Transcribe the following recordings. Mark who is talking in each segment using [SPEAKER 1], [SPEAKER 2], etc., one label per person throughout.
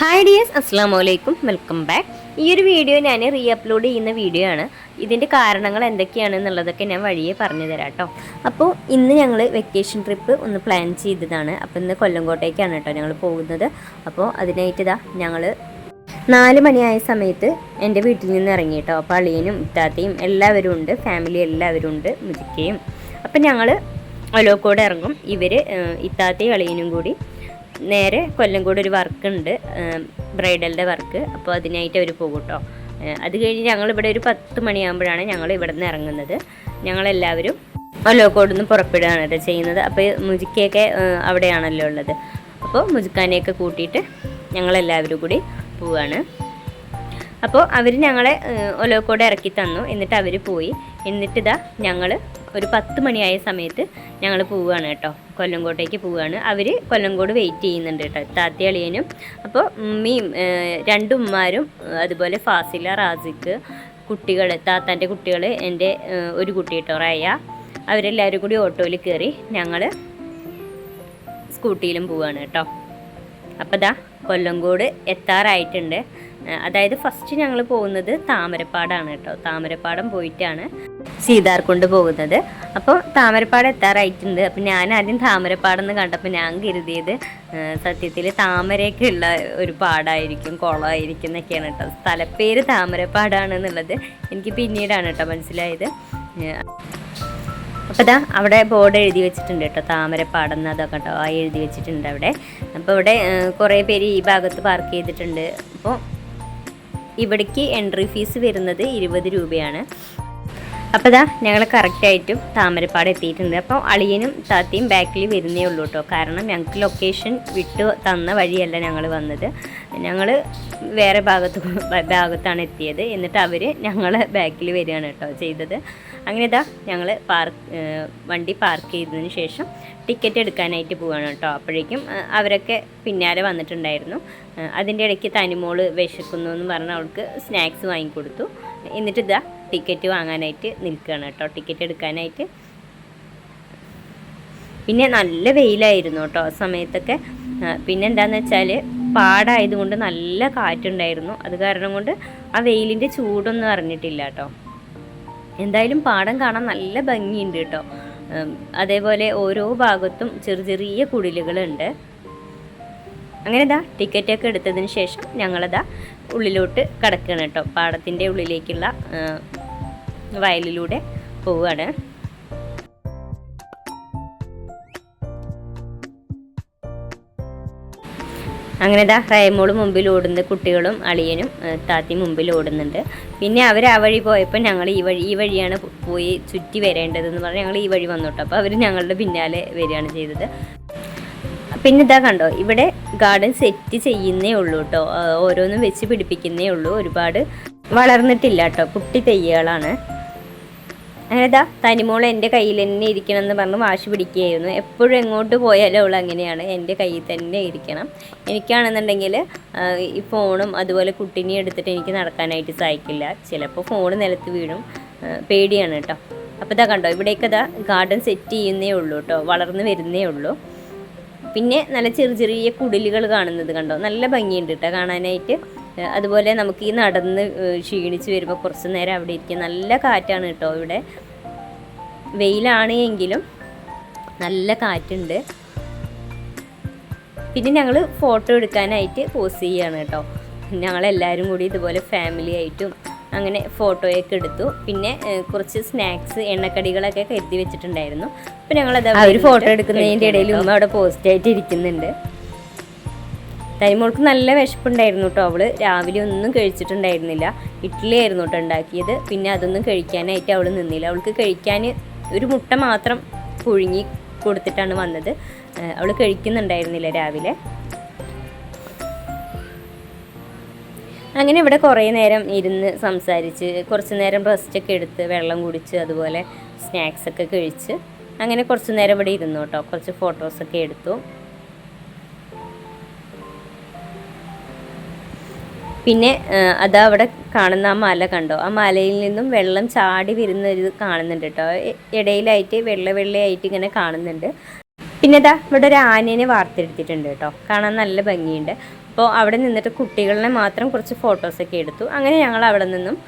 [SPEAKER 1] Hi dears അസ്സാം വലൈക്കും welcome back ഈ ഒരു വീഡിയോ ഞാൻ റീ അപ്ലോഡ് ചെയ്യുന്ന വീഡിയോ ആണ്. ഇതിന്റെ കാരണങ്ങൾ എന്തൊക്കെയാണ് എന്നുള്ളതൊക്കെ ഞാൻ വഴിയെ പറഞ്ഞു തരാം കേട്ടോ അപ്പോൾ ഇന്ന് ഞങ്ങൾ വെക്കേഷൻ ട്രിപ്പ് ഒന്ന് പ്ലാൻ ചെയ്തതാണ്. അപ്പോൾ ഇന്ന് കൊല്ലംകോട്ടേക്കാണ് കേട്ടോ ഞങ്ങൾ പോകുന്നത്. അപ്പോൾ അതിനായിട്ട് ഇതാ ഞങ്ങൾ നാല് മണിയായ സമയത്ത് എന്റെ വീട്ടിൽ നിന്ന് ഇറങ്ങി കേട്ടോ അപ്പോൾ അളിയനും ഇത്താത്തയും എല്ലാവരും ഉണ്ട്. ഫാമിലി എല്ലാവരും ഉണ്ട്. മുജിക്കയും അപ്പം ഞങ്ങൾ ഒലോക്കോട് ഇറങ്ങും. ഇവർ ഇത്താത്തയും അളിയനും കൂടി നേരെ കൊല്ലം കൂടെ ഒരു വർക്ക് ഉണ്ട് ബ്രൈഡലിന്റെ വർക്ക്. അപ്പോൾ അതിനായിട്ട് അവർ പോകും കേട്ടോ അത് കഴിഞ്ഞ് ഞങ്ങളിവിടെ ഒരു പത്ത് മണിയാകുമ്പോഴാണ് ഞങ്ങൾ ഇവിടെ നിന്ന് ഇറങ്ങുന്നത്. ഞങ്ങളെല്ലാവരും ഒലോക്കോട് നിന്ന് പുറപ്പെടുകയാണ് കേട്ടോ ചെയ്യുന്നത്. അപ്പോൾ മുജിക്കയൊക്കെ അവിടെയാണല്ലോ ഉള്ളത്. അപ്പോൾ മുജുക്കാനെയൊക്കെ കൂട്ടിയിട്ട് ഞങ്ങളെല്ലാവരും കൂടി പോവാണ്. അപ്പോൾ അവർ ഞങ്ങളെ ഒലോക്കോട് ഇറക്കി തന്നു. എന്നിട്ട് അവർ പോയി. എന്നിട്ടിതാ ഞങ്ങൾ ഒരു പത്ത് മണിയായ സമയത്ത് ഞങ്ങൾ പോവുകയാണ് കേട്ടോ. കൊല്ലങ്കോട്ടേക്ക് പോവുകയാണ് അവർ കൊല്ലങ്കോട് വെയിറ്റ് ചെയ്യുന്നുണ്ട് കേട്ടോ. താത്തി അളിയനും അപ്പോൾ ഉമ്മയും ഏഹ്, രണ്ട് ഉമ്മാരും ഏഹ്, അതുപോലെ ഫാസില റാസിക്ക് കുട്ടികൾ താത്താന്റെ കുട്ടികൾ എന്റെ ഒരു കുട്ടി കേട്ടോ റയ. അവരെല്ലാവരും കൂടി ഓട്ടോയിൽ കയറി ഞങ്ങൾ സ്കൂട്ടിയിലും പോവുകയാണ് കേട്ടോ. അപ്പോൾ ദാ കൊല്ലങ്കോട് എത്താറായിട്ടുണ്ട്. അതായത് ഫസ്റ്റ് ഞങ്ങൾ പോകുന്നത് താമരപ്പാടാണ് കേട്ടോ. താമരപ്പാടം പോയിട്ടാണ് സീതാർ കൊണ്ട് പോകുന്നത്. അപ്പോൾ താമരപ്പാട് എത്താറായിട്ടുണ്ട്. അപ്പം ഞാൻ ആദ്യം താമരപ്പാടം എന്ന് കണ്ടപ്പോൾ ഞാൻ കരുതിയത് സത്യത്തിൽ താമരയൊക്കെ ഉള്ള ഒരു പാടായിരിക്കും കുളമായിരിക്കും എന്നൊക്കെയാണ് കേട്ടോ. സ്ഥലപ്പേര് താമരപ്പാടാണ് എന്നുള്ളത് എനിക്ക് പിന്നീടാണ് കേട്ടോ മനസ്സിലായത്. അപ്പോൾ അവിടെ ബോർഡ് എഴുതി വെച്ചിട്ടുണ്ട് കേട്ടോ. താമരപ്പാടം അതൊക്കെ കേട്ടോ ആ എഴുതി വെച്ചിട്ടുണ്ട് അവിടെ. അപ്പോൾ ഇവിടെ കുറേ പേര് ഈ ഭാഗത്ത് പാർക്ക് ചെയ്തിട്ടുണ്ട്. അപ്പോൾ ഇവിടേക്ക് എൻട്രി ഫീസ് വരുന്നത് ഇരുപത് രൂപയാണ്. അപ്പോൾ ഇതാ ഞങ്ങൾ കറക്റ്റായിട്ടും താമരപ്പാട് എത്തിയിട്ടുണ്ട്. അപ്പോൾ അളിയനും താത്തയും ബാക്കിൽ വരുന്നേ ഉള്ളൂ കേട്ടോ. കാരണം ഞങ്ങൾക്ക് ലൊക്കേഷൻ വിട്ടു തന്ന വഴിയല്ല ഞങ്ങൾ വന്നത്. ഞങ്ങൾ വേറെ ഭാഗത്ത് ഭാഗത്താണ് എത്തിയത്. എന്നിട്ട് അവർ ഞങ്ങളെ ബാക്കിൽ വരികയാണ് കേട്ടോ ചെയ്തത്. അങ്ങനെ ഇതാ ഞങ്ങൾ പാർക്ക് വണ്ടി പാർക്ക് ചെയ്തതിന് ശേഷം ടിക്കറ്റ് എടുക്കാനായിട്ട് പോവുകയാണ് കേട്ടോ. അപ്പോഴേക്കും അവരൊക്കെ പിന്നാലെ വന്നിട്ടുണ്ടായിരുന്നു. അതിന്റെ ഇടയ്ക്ക് തനിമോൾ വിശക്കുന്നു എന്ന് പറഞ്ഞ് അവൾക്ക് സ്നാക്സ് വാങ്ങിക്കൊടുത്തു. എന്നിട്ട് ഇതാ ടിക്കറ്റ് വാങ്ങാനായിട്ട് നിൽക്കുകയാണ് കേട്ടോ. ടിക്കറ്റ് എടുക്കാനായിട്ട്. പിന്നെ നല്ല വെയിലായിരുന്നു കേട്ടോ ആ സമയത്തൊക്കെ. പിന്നെ എന്താന്ന് വെച്ചാൽ പാടായതുകൊണ്ട് നല്ല കാറ്റുണ്ടായിരുന്നു. അത് കാരണം കൊണ്ട് ആ വെയിലിന്റെ ചൂടൊന്നും അറിഞ്ഞിട്ടില്ല കേട്ടോ. എന്തായാലും പാടം കാണാൻ നല്ല ഭംഗിയുണ്ട് കേട്ടോ. അതേപോലെ ഓരോ ഭാഗത്തും ചെറിയ ചെറിയ കുടിലുകളുണ്ട്. അങ്ങനെ ഇതാ ടിക്കറ്റൊക്കെ എടുത്തതിന് ശേഷം ഞങ്ങളിതാ ഉള്ളിലോട്ട് കിടക്കുകയാണ് കേട്ടോ. പാടത്തിന്റെ ഉള്ളിലേക്കുള്ള വയലിലൂടെ പോവുകയാണ് അങ്ങനെ ദാ ഫ്രൈമോൾ മുമ്പിൽ ഓടുന്നത് കുട്ടികളും അളിയനും താത്തി മുമ്പിൽ ഓടുന്നുണ്ട്. പിന്നെ അവർ ആ വഴി പോയപ്പോൾ ഞങ്ങൾ ഈ വഴി ഈ വഴിയാണ് പോയി ചുറ്റി വരേണ്ടതെന്ന് പറഞ്ഞ് ഞങ്ങൾ ഈ വഴി വന്നോട്ടെ. അപ്പോൾ അവർ ഞങ്ങളുടെ പിന്നാലെ വരികയാണ് ചെയ്തത്. പിന്നെ ഇതാ കണ്ടോ ഇവിടെ ഗാർഡൻ സെറ്റ് ചെയ്യുന്നേ ഉള്ളൂ കേട്ടോ. ഓരോന്നും വെച്ച് പിടിപ്പിക്കുന്നേ ഉള്ളൂ. ഒരുപാട് വളർന്നിട്ടില്ല കേട്ടോ. കുട്ടി തെയ്യകളാണ്. അങ്ങനെ ഇതാ തനിമോൾ എന്റെ കയ്യിൽ തന്നെ ഇരിക്കണം എന്ന് പറഞ്ഞ് വാശി പിടിക്കുകയായിരുന്നു. എപ്പോഴും എങ്ങോട്ട് പോയാലും അവൾ അങ്ങനെയാണ്. എന്റെ കയ്യിൽ തന്നെ ഇരിക്കണം. എനിക്കാണെന്നുണ്ടെങ്കിൽ ഈ ഫോണും അതുപോലെ കുട്ടീനെ എടുത്തിട്ട് എനിക്ക് നടക്കാനായിട്ട് സാധിക്കില്ല. ചിലപ്പോൾ ഫോൺ നിലത്ത് വീഴും. പേടിയാണ് കേട്ടോ. അപ്പോൾ ഇതാ കണ്ടോ ഇവിടേക്ക് ഇതാ ഗാർഡൻ സെറ്റ് ചെയ്യുന്നേ ഉള്ളൂ കേട്ടോ. വളർന്നു വരുന്നേ ഉള്ളൂ. പിന്നെ നല്ല ചെറിയ ചെറിയ കുടിലുകൾ കാണുന്നത് കണ്ടോ? നല്ല ഭംഗിയുണ്ട് കേട്ടോ കാണാനായിട്ട്. അതുപോലെ നമുക്ക് ഈ നടന്ന് ക്ഷീണിച്ച് വരുമ്പോൾ കുറച്ച് നേരം അവിടെ ഇരിക്കും നല്ല കാറ്റാണ് കേട്ടോ ഇവിടെ. വെയിലാണ് എങ്കിലും നല്ല കാറ്റുണ്ട്. പിന്നെ ഞങ്ങൾ ഫോട്ടോ എടുക്കാനായിട്ട് പോസ് ചെയ്യാണ് കേട്ടോ. ഞങ്ങളെല്ലാവരും കൂടി ഇതുപോലെ ഫാമിലി ആയിട്ടും അങ്ങനെ ഫോട്ടോയൊക്കെ എടുത്തു. പിന്നെ കുറച്ച് സ്നാക്സ് എണ്ണക്കടികളൊക്കെ കരുതി വെച്ചിട്ടുണ്ടായിരുന്നു. അപ്പം ഞങ്ങളത് അവർ ഫോട്ടോ എടുക്കുന്നതിന്റെ ഇടയിൽ ഉമ്മ അവിടെ പോസ്റ്റായിട്ട് ഇരിക്കുന്നുണ്ട്. തനിമോൾക്ക് നല്ല വിശപ്പുണ്ടായിരുന്നു കേട്ടോ അവൾ. രാവിലെ ഒന്നും കഴിച്ചിട്ടുണ്ടായിരുന്നില്ല. ഇഡ്ഡലി ആയിരുന്നു ഉണ്ടാക്കിയത്. പിന്നെ അതൊന്നും കഴിക്കാനായിട്ട് അവൾ നിന്നില്ല. അവൾക്ക് കഴിക്കാൻ ഒരു മുട്ട മാത്രം പുഴുങ്ങി കൊടുത്തിട്ടാണ് വന്നത്. അവൾ കഴിക്കുന്നുണ്ടായിരുന്നില്ല രാവിലെ. അങ്ങനെ ഇവിടെ കുറേ നേരം ഇരുന്ന് സംസാരിച്ച് കുറച്ച് നേരം റെസ്റ്റൊക്കെ എടുത്ത് വെള്ളം കുടിച്ച് അതുപോലെ സ്നാക്സൊക്കെ കഴിച്ച് അങ്ങനെ കുറച്ച് നേരം ഇവിടെ ഇരുന്നു കേട്ടോ. കുറച്ച് ഫോട്ടോസൊക്കെ എടുത്തു. പിന്നെ അതാ അവിടെ കാണുന്ന ആ മല കണ്ടോ? ആ മലയിൽ നിന്നും വെള്ളം ചാടി വരുന്ന ഒരു കാണുന്നുണ്ട് കേട്ടോ. ഇടയിലായിട്ട് വെള്ള വെള്ളയായിട്ട് ഇങ്ങനെ കാണുന്നുണ്ട്. പിന്നെ ഇതാ ഇവിടെ ഒരു ആനേനെ വാർത്തെടുത്തിട്ടുണ്ട് കേട്ടോ. കാണാൻ നല്ല ഭംഗിയുണ്ട്. അപ്പോൾ അവിടെ നിന്നിട്ട് കുട്ടികളെ മാത്രം കുറച്ച് ഫോട്ടോസൊക്കെ എടുത്തു. അങ്ങനെ ഞങ്ങൾ അവിടെ നിന്നും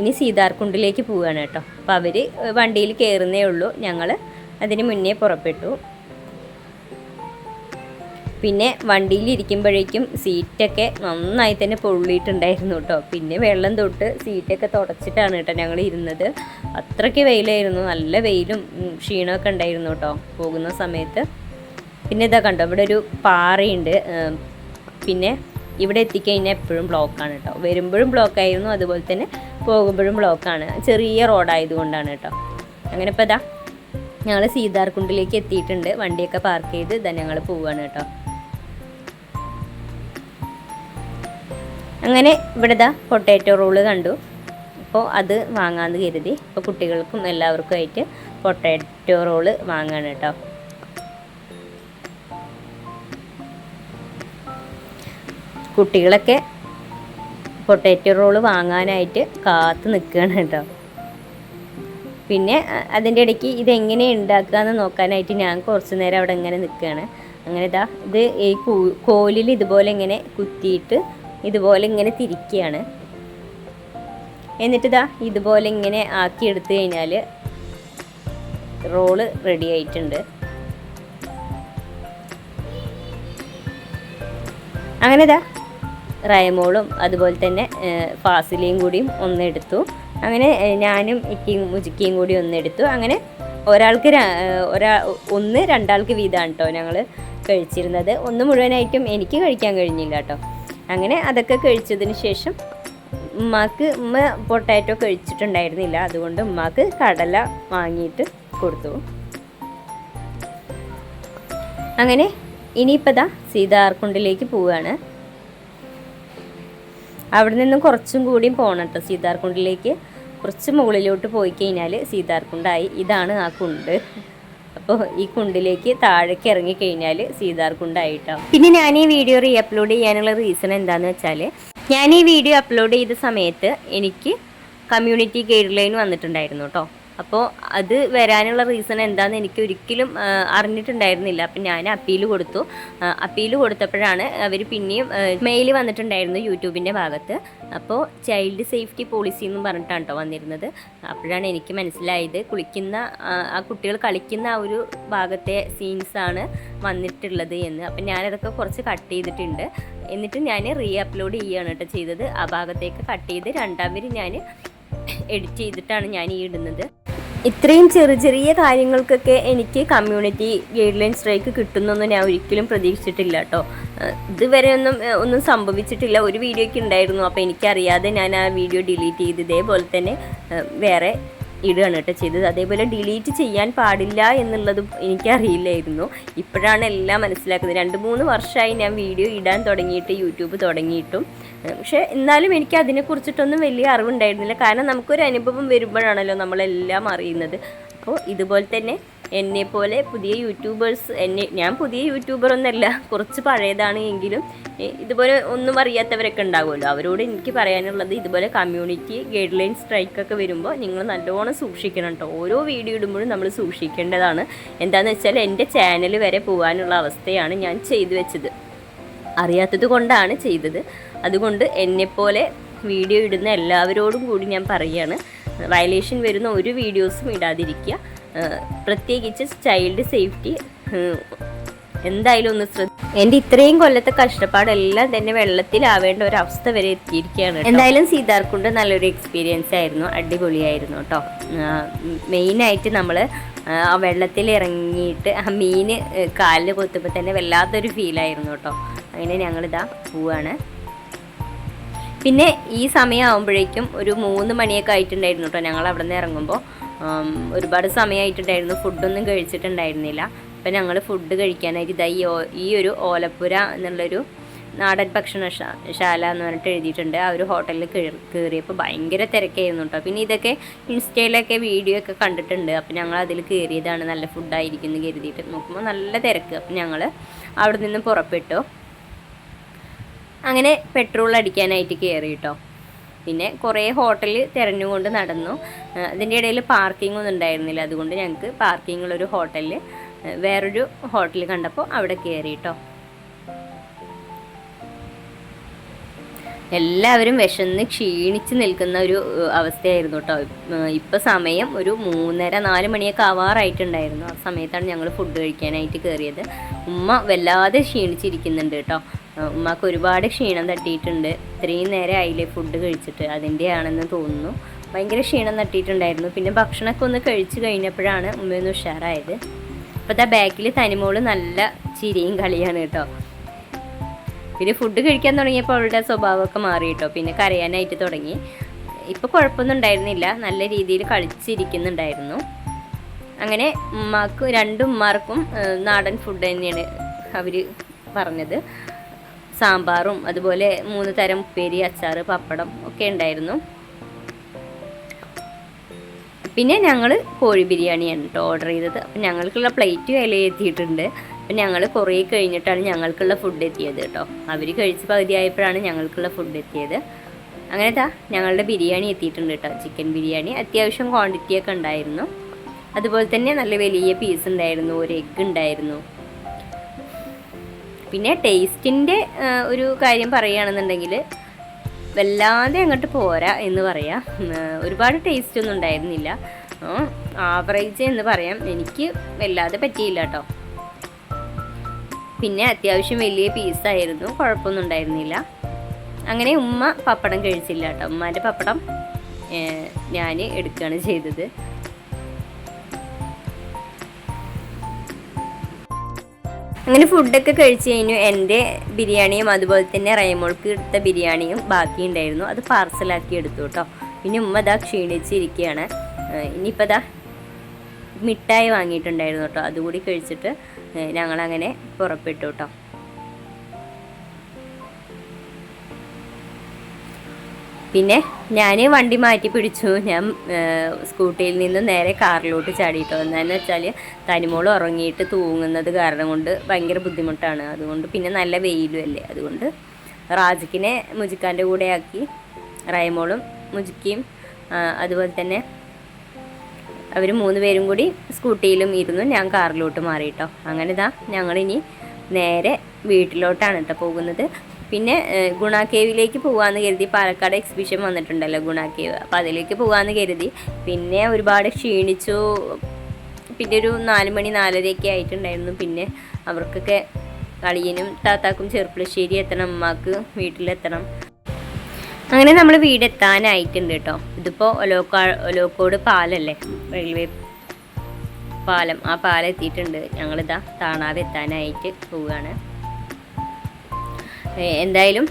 [SPEAKER 1] ഇനി സീതാർകുണ്ടിലേക്ക് പോവുകയാണ് കേട്ടോ. അപ്പോൾ അവർ വണ്ടിയിൽ കയറുന്നേ ഉള്ളൂ. ഞങ്ങൾ അതിന് മുന്നേ പുറപ്പെട്ടു. പിന്നെ വണ്ടിയിൽ ഇരിക്കുമ്പോഴേക്കും സീറ്റൊക്കെ നന്നായി തന്നെ പൊള്ളിയിട്ടുണ്ടായിരുന്നു കേട്ടോ. പിന്നെ വെള്ളം തൊട്ട് സീറ്റൊക്കെ തുടച്ചിട്ടാണ് കേട്ടോ ഞങ്ങൾ ഇരുന്നത്. അത്രയ്ക്ക് വെയിലായിരുന്നു. നല്ല വെയിലും ക്ഷീണമൊക്കെ ഉണ്ടായിരുന്നു കേട്ടോ പോകുന്ന സമയത്ത്. പിന്നെ ഇതാ കണ്ടോ ഇവിടെ ഒരു പാറയുണ്ട്. പിന്നെ ഇവിടെ എത്തിക്കഴിഞ്ഞാൽ എപ്പോഴും ബ്ലോക്കാണ് കേട്ടോ. വരുമ്പോഴും ബ്ലോക്കായിരുന്നു അതുപോലെ തന്നെ പോകുമ്പോഴും ബ്ലോക്കാണ്. ചെറിയ റോഡായതുകൊണ്ടാണ് കേട്ടോ. അങ്ങനെ ഇപ്പോൾ ഇതാ ഞങ്ങൾ സീതാർകുണ്ടിലേക്ക് എത്തിയിട്ടുണ്ട്. വണ്ടിയൊക്കെ പാർക്ക് ചെയ്ത് ഇതാ ഞങ്ങൾ പോവുകയാണ് കേട്ടോ. അങ്ങനെ ഇവിടെ ദാ പൊട്ടാറ്റോ റോൾ കണ്ടു. അപ്പോൾ അത് വാങ്ങാമെന്ന് കരുതി. അപ്പോൾ കുട്ടികൾക്കും എല്ലാവർക്കും ആയിട്ട് പൊട്ടാറ്റോ റോൾ വാങ്ങാണ് കേട്ടോ. കുട്ടികളൊക്കെ പൊട്ടാറ്റോ റോൾ വാങ്ങാനായിട്ട് കാത്തു നിൽക്കുകയാണ് കേട്ടോ. പിന്നെ അതിന്റെ ഇടയ്ക്ക് ഇതെങ്ങനെ ഉണ്ടാക്കുക എന്ന് നോക്കാനായിട്ട് ഞാൻ കുറച്ച് നേരം അവിടെ ഇങ്ങനെ നിൽക്കുകയാണ് അങ്ങനെ ഇതാ ഇത് ഈ കോലിൽ ഇതുപോലെ ഇങ്ങനെ കുത്തിയിട്ട് ഇതുപോലെ ഇങ്ങനെ തിരിക്കുകയാണ് എന്നിട്ട് ഇതാ ഇതുപോലെ ഇങ്ങനെ ആക്കി എടുത്തു കഴിഞ്ഞാൽ റോൾ റെഡി ആയിട്ടുണ്ട്. അങ്ങനെ ഇതാ റയമോളും അതുപോലെ തന്നെ ഫാസിലയും കൂടിയും ഒന്നെടുത്തു അങ്ങനെ ഞാനും ഇക്കിയും മുജിക്കിയും കൂടി ഒന്നെടുത്തു. അങ്ങനെ ഒരാൾക്ക് ഒരാ ഒന്ന് രണ്ടാൾക്ക് വീതമാണ് കേട്ടോ ഞങ്ങൾ കഴിച്ചിരുന്നത്. ഒന്ന് മുഴുവനായിട്ടും എനിക്ക് കഴിക്കാൻ കഴിഞ്ഞില്ല കേട്ടോ അങ്ങനെ അതൊക്കെ കഴിച്ചതിന് ശേഷം ഉമ്മാക്ക് ഉമ്മ പൊട്ടാറ്റോ കഴിച്ചിട്ടുണ്ടായിരുന്നില്ല. അതുകൊണ്ട് ഉമ്മാക്ക് കടല വാങ്ങിയിട്ട് കൊടുത്തു. അങ്ങനെ ഇനിയിപ്പോൾ ദാ സീതാർകുണ്ടിലേക്ക് പോവുകയാണ് അവിടെ നിന്നും കുറച്ചും കൂടിയും പോകണം കേട്ടോ സീതാർകുണ്ടിലേക്ക്. കുറച്ച് മുകളിലോട്ട് പോയി കഴിഞ്ഞാൽ സീതാർകുണ്ടായി. ഇതാണ് ആ കുണ്ട്. അപ്പോൾ ഈ കുണ്ടിലേക്ക് താഴേക്ക് ഇറങ്ങി കഴിഞ്ഞാൽ സീതാർകുണ്ടായിട്ടോ. പിന്നെ ഞാൻ ഈ വീഡിയോ റീ അപ്ലോഡ് ചെയ്യാനുള്ള റീസൺ എന്താണെന്ന് വെച്ചാൽ ഞാൻ ഈ വീഡിയോ അപ്ലോഡ് ചെയ്ത സമയത്ത് എനിക്ക് കമ്മ്യൂണിറ്റി ഗൈഡ് ലൈൻ വന്നിട്ടുണ്ടായിരുന്നു കേട്ടോ അപ്പോൾ അത് വരാനുള്ള റീസൺ എന്താണെന്ന് എനിക്ക് ഒരിക്കലും അറിഞ്ഞിട്ടുണ്ടായിരുന്നില്ല. അപ്പം ഞാൻ അപ്പീൽ കൊടുത്തു. അപ്പീൽ കൊടുത്തപ്പോഴാണ് അവർ പിന്നെയും മെയിൽ വന്നിട്ടുണ്ടായിരുന്നു യൂട്യൂബിന്റെ ഭാഗത്ത്. അപ്പോൾ ചൈൽഡ് സേഫ്റ്റി പോളിസി എന്ന് പറഞ്ഞിട്ടാണ് കേട്ടോ വന്നിരുന്നത്. അപ്പോഴാണ് എനിക്ക് മനസ്സിലായത് കുളിക്കുന്ന ആ, കുട്ടികൾ കളിക്കുന്ന ആ ഒരു ഭാഗത്തെ സീൻസാണ് വന്നിട്ടുള്ളത് എന്ന്. അപ്പം ഞാനതൊക്കെ കുറച്ച് കട്ട് ചെയ്തിട്ടുണ്ട്. എന്നിട്ട് ഞാൻ റീ അപ്ലോഡ് ചെയ്യുകയാണ് കേട്ടോ ചെയ്തത്. ആ ഭാഗത്തേക്ക് കട്ട് ചെയ്ത് രണ്ടാം വരി ഞാൻ എഡിറ്റ് ചെയ്തിട്ടാണ് ഞാൻ ഈ ഇടുന്നത്. ഇത്രയും ചെറിയ ചെറിയ കാര്യങ്ങൾക്കൊക്കെ എനിക്ക് കമ്മ്യൂണിറ്റി ഗൈഡ് ലൈൻ സ്ട്രൈക്ക് കിട്ടുന്നൊന്നും ഞാൻ ഒരിക്കലും പ്രതീക്ഷിച്ചിട്ടില്ല കേട്ടോ. ഇതുവരെ ഒന്നും ഒന്നും സംഭവിച്ചിട്ടില്ല. ഒരു വീഡിയോയ്ക്ക് ഉണ്ടായിരുന്നു. അപ്പോൾ എനിക്കറിയാതെ ഞാൻ ആ വീഡിയോ ഡിലീറ്റ് ചെയ്ത് ഇതേപോലെ തന്നെ വേറെ ഇടുകയാണ് കേട്ടോ ചെയ്തത്. അതേപോലെ ഡിലീറ്റ് ചെയ്യാൻ പാടില്ല എന്നുള്ളത് എനിക്കറിയില്ലായിരുന്നു. ഇപ്പോഴാണ് എല്ലാം മനസ്സിലാക്കുന്നത്. രണ്ട് മൂന്ന് വർഷമായി ഞാൻ വീഡിയോ ഇടാൻ തുടങ്ങിയിട്ട് യൂട്യൂബ് തുടങ്ങിയിട്ടും. പക്ഷേ എന്നാലും എനിക്ക് അതിനെക്കുറിച്ചിട്ടൊന്നും വലിയ അറിവുണ്ടായിരുന്നില്ല. കാരണം നമുക്കൊരു അനുഭവം വരുമ്പോഴാണല്ലോ നമ്മളെല്ലാം അറിയുന്നത്. അപ്പോൾ ഇതുപോലെ തന്നെ എന്നെപ്പോലെ പുതിയ യൂട്യൂബേഴ്സ് എന്നെ ഞാൻ പുതിയ യൂട്യൂബർ ഒന്നല്ല കുറച്ച് പഴയതാണ് എങ്കിലും ഇതുപോലെ ഒന്നും അറിയാത്തവരൊക്കെ ഉണ്ടാകുമല്ലോ അവരോട് എനിക്ക് പറയാനുള്ളത് ഇതുപോലെ കമ്മ്യൂണിറ്റി ഗൈഡ് ലൈൻ സ്ട്രൈക്കൊക്കെ വരുമ്പോൾ നിങ്ങൾ നല്ലോണം സൂക്ഷിക്കണം കേട്ടോ ഓരോ വീഡിയോ ഇടുമ്പോഴും നമ്മൾ സൂക്ഷിക്കേണ്ടതാണ്. എന്താണെന്ന് വെച്ചാൽ എന്റെ ചാനൽ വരെ പോകാനുള്ള അവസ്ഥയാണ് ഞാൻ ചെയ്തു വെച്ചത്. അറിയാത്തത് കൊണ്ടാണ് ചെയ്തത്. അതുകൊണ്ട് എന്നെപ്പോലെ വീഡിയോ ഇടുന്ന എല്ലാവരോടും കൂടി ഞാൻ പറയുകയാണ് വയലേഷൻ വരുന്ന ഒരു വീഡിയോസും ഇടാതിരിക്കുക. പ്രത്യേകിച്ച് ചൈൽഡ് സേഫ്റ്റി എന്തായാലും ഒന്ന് ശ്രദ്ധ എന്റെ ഇത്രയും കൊല്ലത്തെ കഷ്ടപ്പാടെല്ലാം തന്നെ വെള്ളത്തിലാവേണ്ട ഒരു അവസ്ഥ വരെ എത്തിയിരിക്കുകയാണ് എന്തായാലും സീതാർക്കുണ്ട് നല്ലൊരു എക്സ്പീരിയൻസ് ആയിരുന്നു അടിപൊളിയായിരുന്നു കേട്ടോ. മെയിനായിട്ട് നമ്മൾ ആ വെള്ളത്തിൽ ഇറങ്ങിയിട്ട് ആ മീൻ കാലിൽ കൊത്തുമ്പോൾ തന്നെ വല്ലാത്തൊരു ഫീലായിരുന്നു കേട്ടോ. അങ്ങനെ ഞങ്ങളിതാ പോവാണ്. പിന്നെ ഈ സമയമാകുമ്പോഴേക്കും ഒരു മൂന്ന് മണിയൊക്കെ ആയിട്ടുണ്ടായിരുന്നു കേട്ടോ ഞങ്ങൾ അവിടെ നിന്ന് ഇറങ്ങുമ്പോൾ ഒരുപാട് സമയമായിട്ടുണ്ടായിരുന്നു ഫുഡൊന്നും കഴിച്ചിട്ടുണ്ടായിരുന്നില്ല. അപ്പം ഞങ്ങൾ ഫുഡ് കഴിക്കാനായിട്ട് ഇതാ ഈ ഈ ഒരു ഓലപ്പുര എന്നുള്ളൊരു നാടൻ ഭക്ഷണശാല ശാല എന്ന് പറഞ്ഞിട്ട് എഴുതിയിട്ടുണ്ട്. ആ ഒരു ഹോട്ടലിൽ കയറിയപ്പോൾ ഭയങ്കര തിരക്കായിരുന്നു കേട്ടോ പിന്നെ ഇതൊക്കെ ഇൻസ്റ്റയിലൊക്കെ വീഡിയോ ഒക്കെ കണ്ടിട്ടുണ്ട്. അപ്പം ഞങ്ങൾ അതിൽ കയറിയതാണ് നല്ല ഫുഡായിരിക്കും എന്ന് കരുതിയിട്ട് നോക്കുമ്പോൾ നല്ല തിരക്ക്. അപ്പം ഞങ്ങൾ അവിടെ നിന്ന് പുറപ്പെട്ടു. അങ്ങനെ പെട്രോൾ അടിക്കാനായിട്ട് കയറി കേട്ടോ പിന്നെ കുറേ ഹോട്ടൽ തിരഞ്ഞുകൊണ്ട് നടന്നു. അതിന്റെ ഇടയിൽ പാർക്കിംഗ് ഒന്നും ഉണ്ടായിരുന്നില്ല. അതുകൊണ്ട് ഞങ്ങൾക്ക് പാർക്കിങ്ങുള്ളൊരു ഹോട്ടലിൽ വേറൊരു ഹോട്ടൽ കണ്ടപ്പോൾ അവിടെ കയറി കേട്ടോ എല്ലാവരും വിശന്ന് ക്ഷീണിച്ച് നിൽക്കുന്ന ഒരു അവസ്ഥയായിരുന്നു കേട്ടോ ഇപ്പൊ സമയം ഒരു മൂന്നര നാല് മണിയൊക്കെ ആവാറായിട്ടുണ്ടായിരുന്നു. ആ സമയത്താണ് ഞങ്ങൾ ഫുഡ് കഴിക്കാനായിട്ട് കയറിയത് ഉമ്മ വല്ലാതെ ക്ഷീണിച്ചിരിക്കുന്നുണ്ട് കേട്ടോ ഉമ്മക്ക് ഒരുപാട് ക്ഷീണം തട്ടിയിട്ടുണ്ട്. ഇത്രയും നേരം ആയില്ലേ ഫുഡ് കഴിച്ചിട്ട്? അതിന്റെയാണെന്ന് തോന്നുന്നു. ഭയങ്കര ക്ഷീണം തട്ടിയിട്ടുണ്ടായിരുന്നു. പിന്നെ ഭക്ഷണമൊക്കെ ഒന്ന് കഴിച്ചു കഴിഞ്ഞപ്പോഴാണ് ഉമ്മയൊന്ന് ഉഷാറായത്. അപ്പോൾ ബാക്കിൽ തനിമോൾ നല്ല ചിരിയും കളിയാണ് കേട്ടോ പിന്നെ ഫുഡ് കഴിക്കാൻ തുടങ്ങിയപ്പോൾ അവളുടെ സ്വഭാവമൊക്കെ മാറി കേട്ടോ പിന്നെ കരയാനായിട്ട് തുടങ്ങി. ഇപ്പോൾ കുഴപ്പമൊന്നും ഉണ്ടായിരുന്നില്ല. നല്ല രീതിയിൽ കളിച്ചിരിക്കുന്നുണ്ടായിരുന്നു. അങ്ങനെ ഉമ്മാക്ക് രണ്ടും ഉമ്മാർക്കും നാടൻ ഫുഡ് തന്നെയാണ് അവർ പറഞ്ഞത്. സാമ്പാറും അതുപോലെ മൂന്ന് തരം ഉപ്പേരി അച്ചാർ പപ്പടം ഒക്കെ ഉണ്ടായിരുന്നു. പിന്നെ ഞങ്ങൾ കോഴി ബിരിയാണിയാണ് കേട്ടോ ഓർഡർ ചെയ്തത്. അപ്പം ഞങ്ങൾക്കുള്ള പ്ലേറ്റ് വില എത്തിയിട്ടുണ്ട് അപ്പം ഞങ്ങൾ കുറേ കഴിഞ്ഞിട്ടാണ് ഞങ്ങൾക്കുള്ള ഫുഡ് എത്തിയത് കേട്ടോ അവർ കഴിച്ച് പകുതി ആയപ്പോഴാണ് ഞങ്ങൾക്കുള്ള ഫുഡ് എത്തിയത്. അങ്ങനെ താ ഞങ്ങളുടെ ബിരിയാണി എത്തിയിട്ടുണ്ട് കേട്ടോ ചിക്കൻ ബിരിയാണി. അത്യാവശ്യം ക്വാണ്ടിറ്റി ഒക്കെ ഉണ്ടായിരുന്നു. അതുപോലെ തന്നെ നല്ല വലിയ പീസ് ഉണ്ടായിരുന്നു. ഒരു എഗ്ഗ് ഉണ്ടായിരുന്നു. പിന്നെ ടേസ്റ്റിന്റെ ഒരു കാര്യം പറയുകയാണെന്നുണ്ടെങ്കിൽ വല്ലാതെ അങ്ങോട്ട് പോരാ എന്ന് പറയാം. ഒരുപാട് ടേസ്റ്റ് ഒന്നും ഉണ്ടായിരുന്നില്ല. ആവറേജ് എന്ന് പറയാം. എനിക്ക് വല്ലാതെ പറ്റിയില്ല കേട്ടോ പിന്നെ അത്യാവശ്യം വലിയ പീസായിരുന്നു കുഴപ്പമൊന്നും ഉണ്ടായിരുന്നില്ല. അങ്ങനെ ഉമ്മ പപ്പടം കഴിച്ചില്ല കേട്ടോ. ഉമ്മാന്റെ പപ്പടം ഞാൻ എടുക്കുകയാണ് ചെയ്തത്. അങ്ങനെ ഫുഡൊക്കെ കഴിച്ച് കഴിഞ്ഞു. എന്റെ ബിരിയാണിയും അതുപോലെ തന്നെ റൈമോൾക്ക് എടുത്ത ബിരിയാണിയും ബാക്കി ഉണ്ടായിരുന്നു. അത് പാർസലാക്കി എടുത്തു കേട്ടോ. പിന്നെ ഉമ്മ ദാ ക്ഷീണിച്ചിരിക്കുകയാണ്. ഇനിയിപ്പോൾ ദാ മിഠായി വാങ്ങിയിട്ടുണ്ടായിരുന്നു കേട്ടോ. അതുകൂടി കഴിച്ചിട്ട് ഞങ്ങളങ്ങനെ പുറപ്പെട്ടു കേട്ടോ. പിന്നെ ഞാൻ വണ്ടി മാറ്റി പിടിച്ചു. ഞാൻ സ്കൂട്ടിയിൽ നിന്ന് നേരെ കാറിലോട്ട് ചാടിയിട്ടോ. എന്താണെന്ന് വെച്ചാൽ തനിമോൾ ഉറങ്ങിയിട്ട് തൂങ്ങുന്നത് കാരണം കൊണ്ട് ഭയങ്കര ബുദ്ധിമുട്ടാണ്. അതുകൊണ്ട് പിന്നെ നല്ല വെയിലും അല്ലേ. അതുകൊണ്ട് റാജിക്കിനെ മുജിക്കാന്റെ കൂടെ ആക്കി റൈമോളും മുജിക്കയും അതുപോലെ തന്നെ അവർ മൂന്ന് പേരും കൂടി സ്കൂട്ടിയിലും ഇരുന്നു. ഞാൻ കാറിലോട്ട് മാറി കേട്ടോ അങ്ങനെ ഇതാ ഞങ്ങളിനി നേരെ വീട്ടിലോട്ടാണ് കേട്ടോ പോകുന്നത്. പിന്നെ ഗുണ കേവിലേക്ക് പോകാമെന്ന് കരുതി പാലക്കാട് എക്സിബിഷൻ വന്നിട്ടുണ്ടല്ലോ ഗുണ കേവ് അപ്പോൾ അതിലേക്ക് പോകാമെന്ന് കരുതി. പിന്നെ ഒരുപാട് ക്ഷീണിച്ചു. പിന്നെ ഒരു നാല് മണി നാലരയൊക്കെ ആയിട്ടുണ്ടായിരുന്നു. പിന്നെ അവർക്കൊക്കെ കളിയനും താത്താക്കും ചെറുപ്പളശ്ശേരി എത്തണം അമ്മയ്ക്ക് വീട്ടിലെത്തണം. അങ്ങനെ നമ്മൾ വീടെത്താനായിട്ടുണ്ട് കേട്ടോ. ഇതിപ്പോൾ ഒലോക്കാ ഒലോക്കോട് പാലല്ലേ? റെയിൽവേ പാലം. ആ പാലം എത്തിയിട്ടുണ്ട് ഞങ്ങളിതാ താണാവ് എത്താനായിട്ട് പോവുകയാണ് എന്തായാലും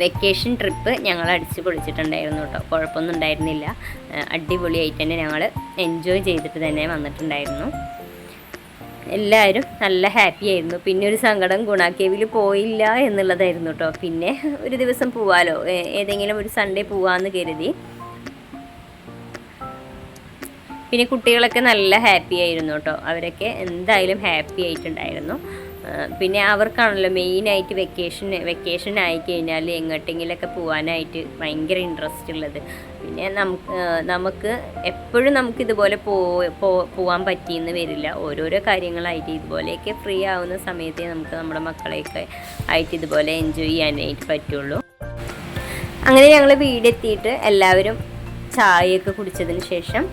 [SPEAKER 1] വെക്കേഷൻ ട്രിപ്പ് ഞങ്ങൾ അടിച്ച് പൊളിച്ചിട്ടുണ്ടായിരുന്നു കേട്ടോ. കുഴപ്പമൊന്നും ഉണ്ടായിരുന്നില്ല. അടിപൊളിയായിട്ട് തന്നെ ഞങ്ങൾ എൻജോയ് ചെയ്തിട്ട് തന്നെ വന്നിട്ടുണ്ടായിരുന്നു. എല്ലാവരും നല്ല ഹാപ്പി ആയിരുന്നു. പിന്നെ ഒരു സങ്കടം ഗുണാക്കേവിൽ പോയില്ല എന്നുള്ളതായിരുന്നു കേട്ടോ പിന്നെ ഒരു ദിവസം പോവാലോ? ഏതെങ്കിലും ഒരു സൺഡേ പോവാന്ന് കരുതി. പിന്നെ കുട്ടികളൊക്കെ നല്ല ഹാപ്പി ആയിരുന്നു കേട്ടോ അവരൊക്കെ എന്തായാലും ഹാപ്പി ആയിട്ടുണ്ടായിരുന്നു. പിന്നെ അവർക്കാണല്ലോ മെയിനായിട്ട് വെക്കേഷൻ വെക്കേഷൻ ആയി കഴിഞ്ഞാൽ എങ്ങോട്ടെങ്കിലൊക്കെ പോകാനായിട്ട് ഭയങ്കര ഇൻട്രസ്റ്റ് ഉള്ളത്. പിന്നെ നമുക്ക് നമുക്ക് എപ്പോഴും നമുക്ക് ഇതുപോലെ പോ പോവാൻ പറ്റിയെന്ന് വരില്ല. ഓരോരോ കാര്യങ്ങളായിട്ട് ഇതുപോലെയൊക്കെ ഫ്രീ ആവുന്ന സമയത്തേ നമുക്ക് നമ്മുടെ മക്കളെയൊക്കെ ആയിട്ട് ഇതുപോലെ എൻജോയ് ചെയ്യാനായിട്ട് പറ്റുള്ളൂ. അങ്ങനെ ഞങ്ങൾ വീടെത്തിയിട്ട് എല്ലാവരും ചായയൊക്കെ കുടിച്ചതിന് ശേഷം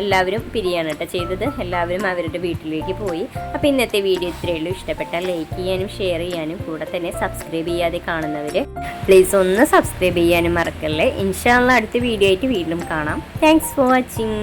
[SPEAKER 1] എല്ലാവരും പിരിയാണ് കേട്ടോ ചെയ്തത്. എല്ലാവരും അവരുടെ വീട്ടിലേക്ക് പോയി. അപ്പോൾ ഇന്നത്തെ വീഡിയോ ഇത്രയേ ഉള്ളൂ. ഇഷ്ടപ്പെട്ടാൽ ലൈക്ക് ചെയ്യാനും ഷെയർ ചെയ്യാനും കൂടെ തന്നെ സബ്സ്ക്രൈബ് ചെയ്യാതെ കാണുന്നവർ പ്ലീസ് ഒന്ന് സബ്സ്ക്രൈബ് ചെയ്യാനും മറക്കല്ലേ. ഇൻഷാല്ല അടുത്ത വീഡിയോ ആയിട്ട് വീണ്ടും കാണാം. Thanks for watching